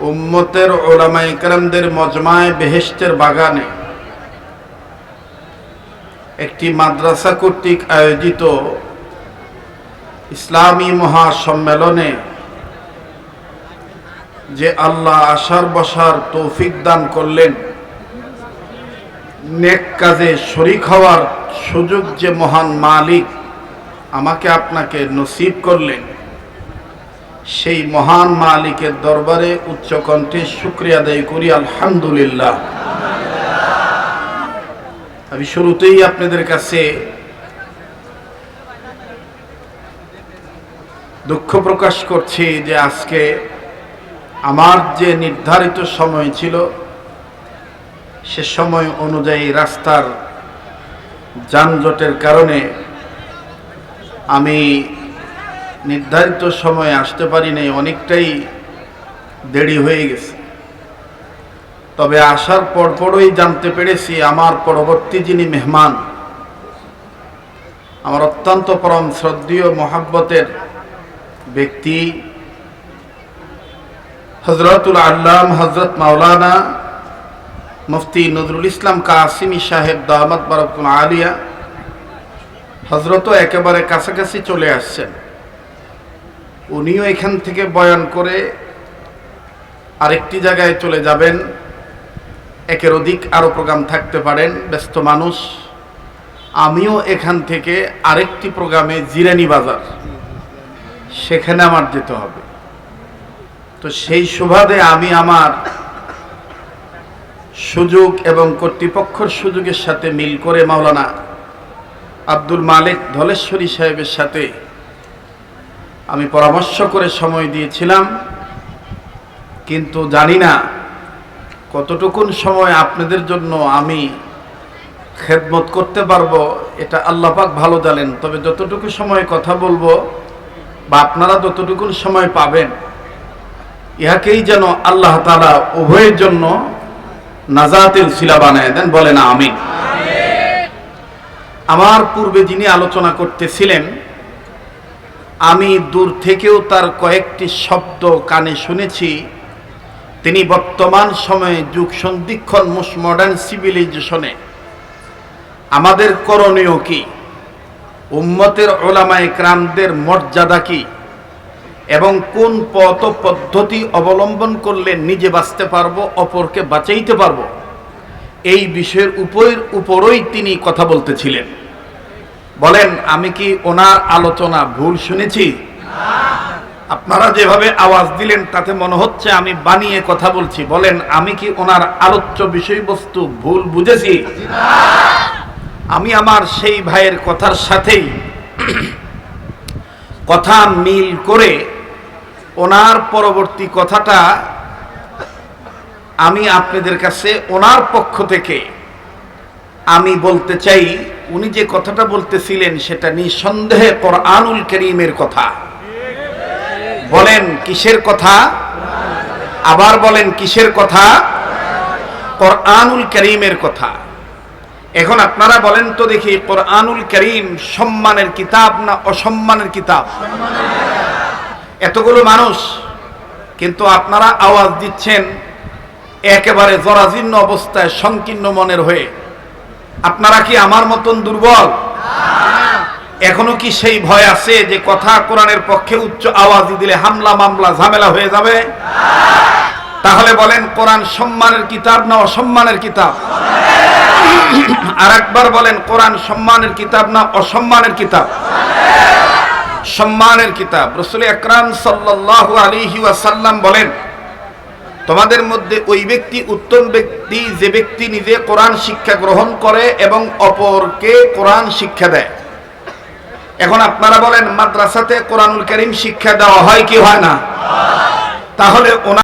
উম্মতের ওলামা ইকরামদের মজমায় বেহেশতের বাগানে। একটি মাদ্রাসা কর্তৃক আয়োজিত ইসলামী মহাসম্মেলনে যে আল্লাহ আশার বসার তৌফিক দান করলেন, নেক কাজে শরিক হওয়ার সুযোগ যে মহান মালিক আমাকে আপনাকে নসিব করলেন। সেই মহান মালিকের দরবারে উচ্চ কণ্ঠে শুক্রিয়া আদায় করি, আলহামদুলিল্লাহ। আমি শুরুতেই আপনাদের কাছে দুঃখ প্রকাশ করছি যে আজকে আমার যে নির্ধারিত সময় ছিল, সে সময় অনুযায়ী রাস্তার যানজটের কারণে আমি নির্ধারিত সময়ে আসতে পারি নাই, অনেকটাই দেরি হয়ে গেছে। তবে আসার পরপরই জানতে পেরেছি, আমার পরবর্তী যিনি মেহমান, আমার অত্যন্ত পরম শ্রদ্ধীয় মহাব্বতের ব্যক্তি হজরতুল আল্লাম হজরত মাওলানা মুফতি নজরুল ইসলাম কাসিমি সাহেব দামাত বারকুল আলিয়া হজরতও একেবারে কাছাকাছি চলে আসছেন। উনিও এখান থেকে বয়ান করে আরেকটি জায়গায় চলে যাবেন। একের অধিক আরও প্রোগ্রাম থাকতে পারেন, ব্যস্ত মানুষ। আমিও এখান থেকে আরেকটি প্রোগ্রামে জিরানি বাজার, সেখানে আমার যেতে হবে। তো সেই সুবাদে আমি আমার সুযোগ এবং কর্তৃপক্ষের সুযোগের সাথে মিল করে মাওলানা আব্দুল মালিক ধলেশ্বরী সাহেবের সাথে আমি পরামর্শ করে সময় দিয়েছিলাম কিন্তু জানি না কতটুকুন সময় আপনাদের জন্য আমি খেদমত করতে পারব এটা আল্লাপাক ভালো জানেন। তবে যতটুকু সময় কথা বলব বা আপনারা যতটুকুন সময় পাবেন ইহাকেই যেন আল্লাহ তালা উভয়ের জন্য নাজাতের শিলা বানায় দেন বলেন আমি আমার পূর্বে যিনি আলোচনা করতেছিলেন আমি দূর থেকেও তার কয়েকটি শব্দ কানে শুনেছি। তিনি বর্তমান সময়ে যুগ সন্ধিক্ষণ মোস্ট মডার্ন সিভিলাইজেশনে আমাদের করণীয় কি? উম্মতের ওলামায় ক্রামদের মর্যাদা কি? এবং কোন পথ পদ্ধতি অবলম্বন করলে নিজে বাঁচতে পারব, অপরকে বাঁচাইতে পারব? এই বিষয়ের উপর উপরই তিনি কথা বলতেছিলেন। বলেন, আমি কি ওনার আলোচনা ভুল শুনেছি? আপনারা যেভাবে আওয়াজ দিলেন, তাতে মনে হচ্ছে আমি বানিয়ে কথা বলছি। বলেন, আমি কি ওনার আলোচ্য বিষয়বস্তু ভুল বুঝেছি? আমি আমার সেই ভাইয়ের কথার সাথেই কথা মিল করে ওনার পরবর্তী কথাটা আমি আপনাদের কাছে ওনার পক্ষ থেকে আমি বলতে চাই। উনি যে কথাটা বলতেছিলেন, সেটা নিঃসন্দেহে কোরআনুল করিমের কথা। বলেন, কিসের কথা? আবার বলেন, কিসের কথা? কোরআনুল করিমের কথা। এখন আপনারা বলেন তো দেখি, কোরআনুল করিম সম্মানের কিতাব না অসম্মানের কিতাব? এতগুলো মানুষ, কিন্তু আপনারা আওয়াজ দিচ্ছেন, একেবারে জরাজীর্ণ অবস্থায়, সংকীর্ণ মনের হয়ে। আপনারা কি আমার মতন দুর্বল? এখনও কি সেই ভয় আছে যে কথা কোরআনের পক্ষে উচ্চ আওয়াজ দিলে হামলা মামলা ঝামেলা হয়ে যাবে? তাহলে বলেন কোরআন সম্মানের কিতাব না অসম্মানের কিতাব? আর একবার বলেন কোরআন সম্মানের কিতাব না অসম্মানের কিতাব? সম্মানের কিতাব। রসুল আকরাম সাল্লাহ আলিহি ওয়াসাল্লাম বলেন তোমাদের মধ্যে ওই ব্যক্তি উত্তম ব্যক্তি, যে ব্যক্তি নিজে কোরআন শিক্ষা গ্রহণ করে এবং অপরকে কোরআন শিক্ষা দেয়। এখন আপনারা বলেন, মাদ্রাসাতে কোরআনুল করিম শিক্ষা দেওয়া হয় কি হয় না? তাহলে ওনার